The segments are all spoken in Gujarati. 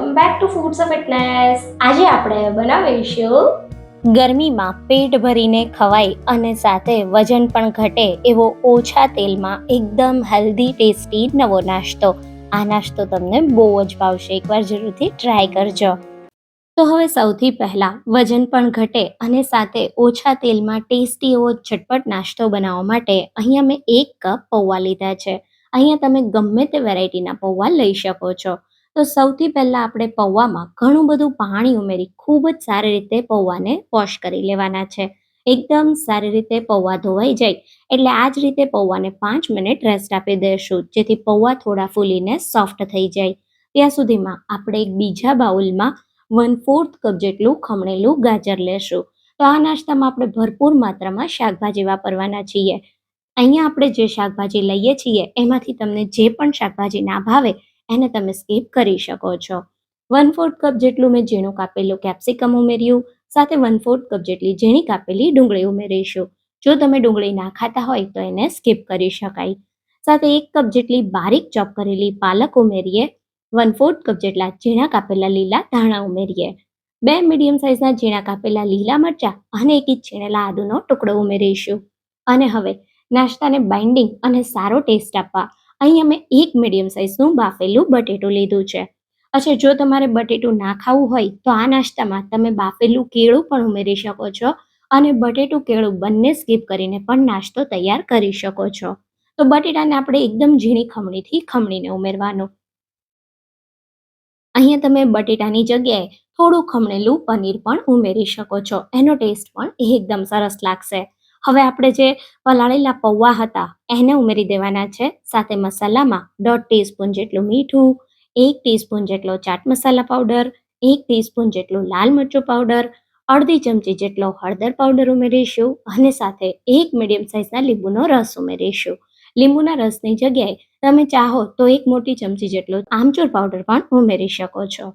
Welcome back to foods of fitness આજે આપણે બનાવીશું ગરમીમાં પેટ ભરીને ખવાય અને સાથે વજન પણ ઘટે એવો ઓછા તેલમાં એકદમ હેલ્ધી ટેસ્ટી નવો નાસ્તો. આ નાસ્તો તમને બહુ જ ભાવશે. એકવાર જરૂરથી ટ્રાય કરજો. તો હવે સૌથી પહેલાં વજન પણ ઘટે અને સાથે ઓછા તેલમાં ટેસ્ટી એવો ઝટપટ નાસ્તો બનાવવા માટે અહીંયા મેં એક કપ પૌવા લીધા છે. અહીંયા તમે ગમે તે વેરાયટીના પૌવા લઈ શકો છો. તો સૌથી પહેલાં આપણે પૌવામાં ઘણું બધું પાણી ઉમેરી ખૂબ જ સારી રીતે પૌવાને વોશ કરી લેવાના છે. એકદમ સારી રીતે પૌવા ધોવાઈ જાય એટલે આ જ રીતે પૌવાને પાંચ મિનિટ રેસ્ટ આપી દઈશું, જેથી પૌવા થોડા ફૂલીને સોફ્ટ થઈ જાય. ત્યાં સુધીમાં આપણે એક બીજા બાઉલમાં વન ફોર્થ કપ જેટલું ખમણેલું ગાજર લેશું. તો આ નાસ્તામાં આપણે ભરપૂર માત્રામાં શાકભાજી વાપરવાના છીએ. અહીંયા આપણે જે શાકભાજી લઈએ છીએ, એમાંથી તમને જે પણ શાકભાજી ના ભાવે એને તમે સ્કીપ કરી શકો છો. વન ફોર્થ કપ જેટલું મેં ઝીણું કાપેલું કેપ્સિકમ ઉમેર્યું, સાથે વન ફોર્થ કપ જેટલી ઝીણી કાપેલી ડુંગળી ઉમેરીશું. જો તમે ડુંગળી ના ખાતા હોય તો એને સ્કીપ કરી શકાય. સાથે એક કપ જેટલી બારીક ચોપ કરેલી પાલક ઉમેરીએ, વન ફોર્થ કપ જેટલા ઝીણા કાપેલા લીલા ધાણા ઉમેરીએ, બે મીડિયમ સાઇઝના ઝીણા કાપેલા લીલા મરચાં અને એક ઇંચ છીણેલા આદુનો ટુકડો ઉમેરીશું. અને હવે નાસ્તાને બાઇન્ડિંગ અને સારો ટેસ્ટ આપવા અહીંયા મેં એક મીડિયમ સાઇઝનું બાફેલું બટેટું લીધું છે. અચ્છા, જો તમારે બટેટું ના ખાવું હોય તો આ નાસ્તામાં તમે બાફેલું કેળું પણ ઉમેરી શકો છો અને બટેટું કેળું બંને સ્કીપ કરીને પણ નાસ્તો તૈયાર કરી શકો છો. તો બટેટાને આપણે એકદમ ઝીણી ખમણીથી ખમણીને ઉમેરવાનું. અહીંયા તમે બટેટાની જગ્યાએ થોડું ખમણેલું પનીર પણ ઉમેરી શકો છો. એનો ટેસ્ટ પણ એકદમ સરસ લાગશે. હવે આપણે જે પલાળેલા પૌવા હતા, એને ઉમેરી દેવાના છે. સાથે મસાલામાં દોઢ ટીસ્પૂન જેટલું મીઠું, એક ટીસ્પૂન જેટલો ચાટ મસાલા પાવડર, એક ટીસ્પૂન જેટલું લાલ મરચું પાવડર, અડધી ચમચી જેટલો હળદર પાવડર ઉમેરીશું અને સાથે એક મીડિયમ સાઇઝના લીંબુનો રસ ઉમેરીશું. લીંબુના રસની જગ્યાએ તમે ચાહો તો એક મોટી ચમચી જેટલો આમચૂર પાવડર પણ ઉમેરી શકો છો.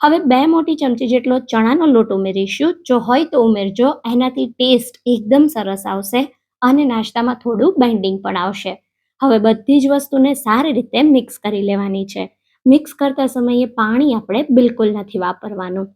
હવે બે મોટી ચમચી જેટલો ચણાનો લોટ ઉમેરીશું. જો હોય તો ઉમેરજો. એનાથી ટેસ્ટ એકદમ સરસ આવશે અને નાસ્તામાં થોડું બાઇન્ડિંગ પણ આવશે. હવે બધી જ વસ્તુને સારી રીતે મિક્સ કરી લેવાની છે. મિક્સ કરતા સમયે પાણી આપણે બિલકુલ નથી વાપરવાનું.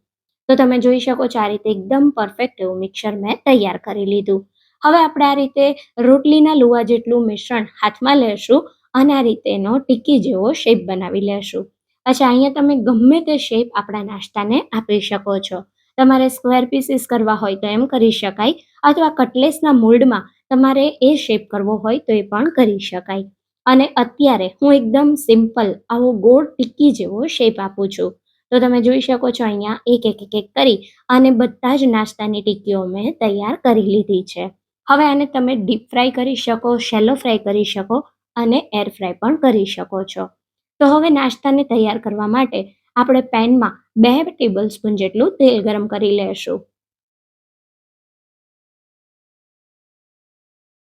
તો તમે જોઈ શકો છો આ રીતે એકદમ પરફેક્ટ એવું મિક્સર મેં તૈયાર કરી લીધું. હવે આપણે આ રીતે રોટલીના લુવા જેટલું મિશ્રણ હાથમાં લેશું અને આ રીતે એનો ટીકી જેવો શેપ બનાવી લેશું. અચ્છા, અહીંયા તમે ગમે તે શેપ આપણા નાસ્તાને આપી શકો છો. તમારે સ્ક્વેર પીસીસ કરવા હોય તો એમ કરી શકાય, અથવા કટલેસના મોલ્ડમાં તમારે એ શેપ કરવો હોય તો એ પણ કરી શકાય. અને અત્યારે હું એકદમ સિમ્પલ આવો ગોળ ટિક્કી જેવો શેપ આપું છું. તો તમે જોઈ શકો છો અહીંયા એક એક એક એક કરી અને બધા જ નાસ્તાની ટીકીઓ મેં તૈયાર કરી લીધી છે. હવે આને તમે ડીપ ફ્રાય કરી શકો શેલો ફ્રાય કરી શકો અને એર ફ્રાય પણ કરી શકો છો. તો હવે નાસ્તાને તૈયાર કરવા માટે આપણે પેનમાં બે ટેબલ સ્પૂન જેટલું તેલ ગરમ કરી લેશું.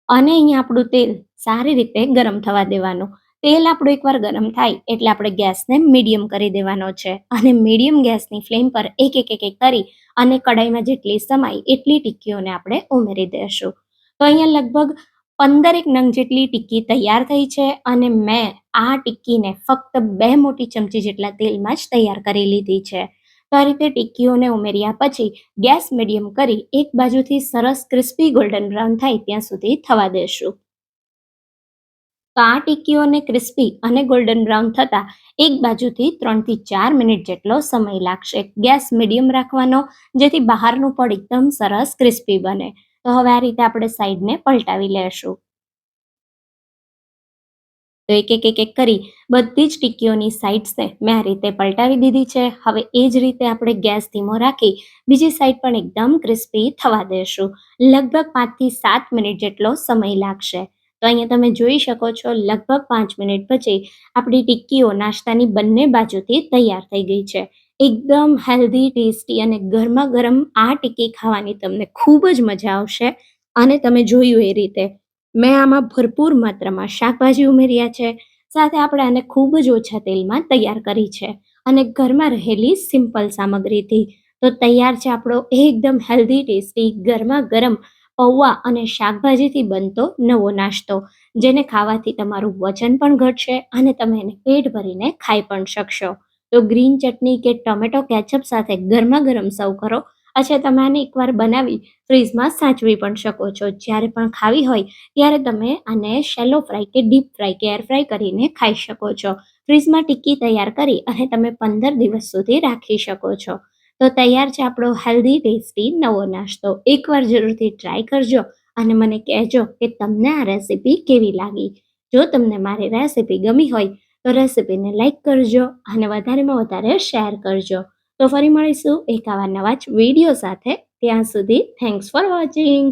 અને અહીંયા આપણું તેલ સારી રીતે ગરમ થવા દેવાનું. તેલ આપણું એકવાર ગરમ થાય એટલે આપણે ગેસને મીડિયમ કરી દેવાનો છે. અને મીડિયમ ગેસની ફ્લેમ પર એક એક એક કરી અને કડાઈમાં જેટલી સમાય એટલી ટિક્કીઓને આપણે ઉમેરી દઈશું તો અહીંયા લગભગ પંદરેક નંગ જેટલી ટિક્કી તૈયાર થઈ છે અને મેં આ ટિક્કીને ફક્ત બે મોટી ચમચી જેટલા તેલમાં જ તૈયાર કરી લીધી છે. તો આ રીતે ટિક્કીઓને ઉમેર્યા પછી ગેસ મીડિયમ કરી એક બાજુથી સરસ ક્રિસ્પી ગોલ્ડન બ્રાઉન થાય ત્યાં સુધી થવા દેશું. તો આ ટિક્કીઓને ક્રિસ્પી અને ગોલ્ડન બ્રાઉન થતાં એક બાજુથી ત્રણથી ચાર મિનિટ જેટલો સમય લાગશે ગેસ મીડિયમ રાખવાનો, જેથી બહારનું પણ એકદમ સરસ ક્રિસ્પી બને. તો હવે આ રીતે આપણે સાઈડને પલટાવી લેશું. તો એક એક એક એક કરી બધી જ ટીકીઓની સાઈડ્સને મેં આ રીતે પલટાવી દીધી છે. હવે એ જ રીતે આપણે ગેસ ધીમો રાખી બીજી સાઈડ પણ એકદમ ક્રિસ્પી થવા દેશું. લગભગ પાંચથી સાત મિનિટ જેટલો સમય લાગશે. તો અહીંયા તમે જોઈ શકો છો, લગભગ પાંચ મિનિટ પછી આપણી ટિક્કીઓ નાસ્તાની બંને બાજુથી તૈયાર થઈ ગઈ છે. એકદમ હેલ્ધી ટેસ્ટી અને ગરમા ગરમ આ ટિક્કી ખાવાની તમને ખૂબ જ મજા આવશે અને તમે જોયું એ રીતે. મેં આમાં ભરપૂર માત્રામાં શાકભાજી ઉમેર્યા છે, સાથે આપણે આને ખૂબ જ ઓછા તેલમાં તૈયાર કરી છે અને ઘરમાં રહેલી સિમ્પલ સામગ્રીથી. તો તૈયાર છે આપણો એકદમ હેલ્ધી ટેસ્ટી ગરમા ગરમ પૌવા અને શાકભાજીથી બનતો નવો નાસ્તો, જેને ખાવાથી તમારું વજન પણ ઘટશે અને તમે એને પેટ ભરીને ખાઈ પણ શકશો. તો ગ્રીન ચટણી કે ટોમેટો કેચઅપ સાથે ગરમા ગરમ સર્વ કરો. અચ્છા, તમે આને એકવાર બનાવી ફ્રીઝમાં સાચવી પણ શકો છો. જ્યારે પણ ખાવી હોય, ત્યારે તમે આને શેલો ફ્રાય કે ડીપ ફ્રાય કે એર ફ્રાય કરીને ખાઈ શકો છો. ફ્રીઝમાં ટિક્કી તૈયાર કરી અને તમે પંદર દિવસ સુધી રાખી શકો છો. તો તૈયાર છે આપણો હેલ્ધી ટેસ્ટી નવો નાસ્તો. એકવાર જરૂરથી ટ્રાય કરજો અને મને કહેજો કે તમને આ રેસીપી કેવી લાગી. જો તમને મારી રેસિપી ગમી હોય તો રેસીપીને લાઈક કરજો અને વધારેમાં વધારે શેર કરજો. તો ફરી મળીશું એક આવા નવા જ વીડિયો સાથે. ત્યાં સુધી થેન્ક્સ ફોર વોચિંગ